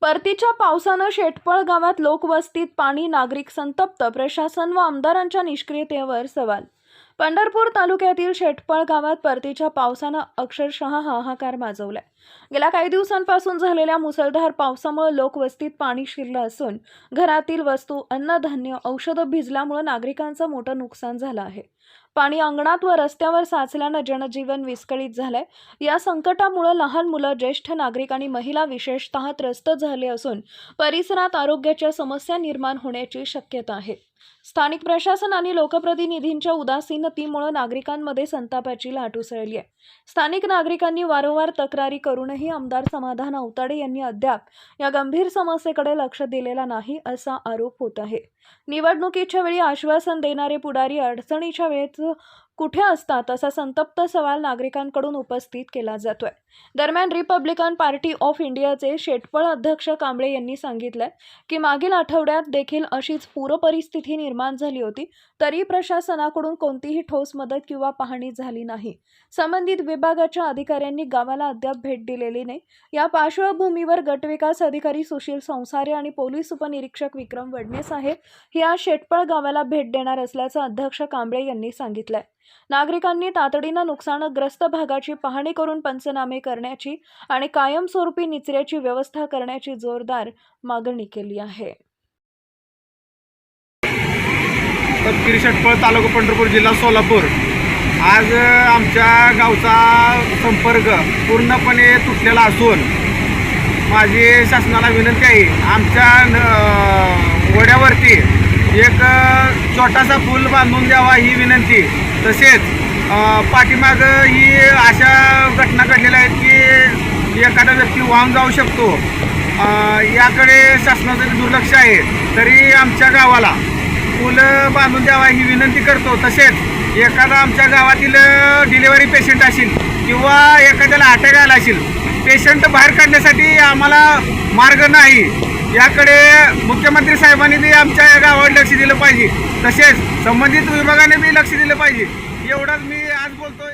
परतीच्या पावसानं शेटपळ गावात लोकवस्तीत पाणी नागरिक संतप्त प्रशासन व आमदारांच्या निष्क्रियतेवर सवाल. पंढरपूर तालुक्यातील शेटपळ गावात परतीच्या पावसानं अक्षरशः हाहाकार माजवलाय. गेल्या काही दिवसांपासून झालेल्या मुसळधार पावसामुळे लोकवस्तीत पाणी शिरलं असून घरातील वस्तू अन्नधान्य औषधं भिजल्यामुळे नागरिकांचं मोठं नुकसान झालं आहे. पाणी अंगणात व रस्त्यावर साचल्यानं जनजीवन विस्कळीत झालंय. या संकटामुळे लहान मुलं ज्येष्ठ नागरिक आणि महिला विशेषतः त्रस्त झाले असून परिसरात आरोग्याच्या समस्या निर्माण होण्याची शक्यता आहे. स्थानिक प्रशासन आणि लोकप्रतिनिधींच्या उदासीनतीमुळे नागरिकांमध्ये संतापाची लाट उसळली आहे. स्थानिक नागरिकांनी वारंवार तक्रारी करूनही आमदार समाधान अवताडे यांनी अद्याप या गंभीर समस्येकडे लक्ष दिलेला नाही असा आरोप होत आहे. निवडणुकीच्या वेळी आश्वासन देणारे पुढारी अडचणीच्या वेळेत कुठे असतात असा संतप्त सवाल नागरिकांकडून उपस्थित केला जातोय. दरम्यान रिपब्लिकन पार्टी ऑफ इंडियाचे शेटपळ अध्यक्ष कांबळे यांनी सांगितलंय की मागील आठवड्यात देखील अशीच पूरपरिस्थिती निर्माण झाली होती तरी प्रशासनाकडून कोणतीही ठोस मदत किंवा पाहणी झाली नाही. संबंधित विभागाच्या अधिकाऱ्यांनी गावाला अद्याप भेट दिलेली नाही. या पार्श्वभूमीवर गटविकास अधिकारी सुशील संसारे आणि पोलीस उपनिरीक्षक विक्रम वडणे साहेब या शेटपळ गावाला भेट देणार असल्याचं अध्यक्ष कांबळे यांनी सांगितलंय. नागरिकांनी तातडीनं नुकसानग्रस्त भागाची पाहणी करून पंचनामे करण्याची आणि कायमस्वरूपी निचऱ्याची व्यवस्था करण्याची जोरदार मागणी केली आहे. तपकिरी षटपळ तालुका पंढरपूर जिल्हा सोलापूर. आज आमच्या गावचा संपर्क पूर्णपणे तुटलेला असून माझी शासनाला विनंती आहे आमच्या वड्यावरती एक छोटासा पूल बांधून द्यावा ही विनंती. तसेच पाठीमाग पाठीमागं ही अशा घटना घडलेल्या आहेत की एखादा व्यक्ती वाहून जाऊ शकतो. याकडे शासनाचं दुर्लक्ष आहे. तरी आमच्या गावाला पूल बांधून द्यावा ही विनंती करतो. तसेच एखादा आमच्या गावातील डिलिव्हरी पेशंट असेल किंवा एखाद्याला अटॅक आला असेल पेशंट बाहेर काढण्यासाठी आम्हाला मार्ग नाही. याकडे मुख्यमंत्री साहेबांनी बी आमच्या या गावावर लक्ष दिलं पाहिजे. तसेच संबंधित विभागाने बी लक्ष दिलं पाहिजे. एवढंच मी आज बोलतोय.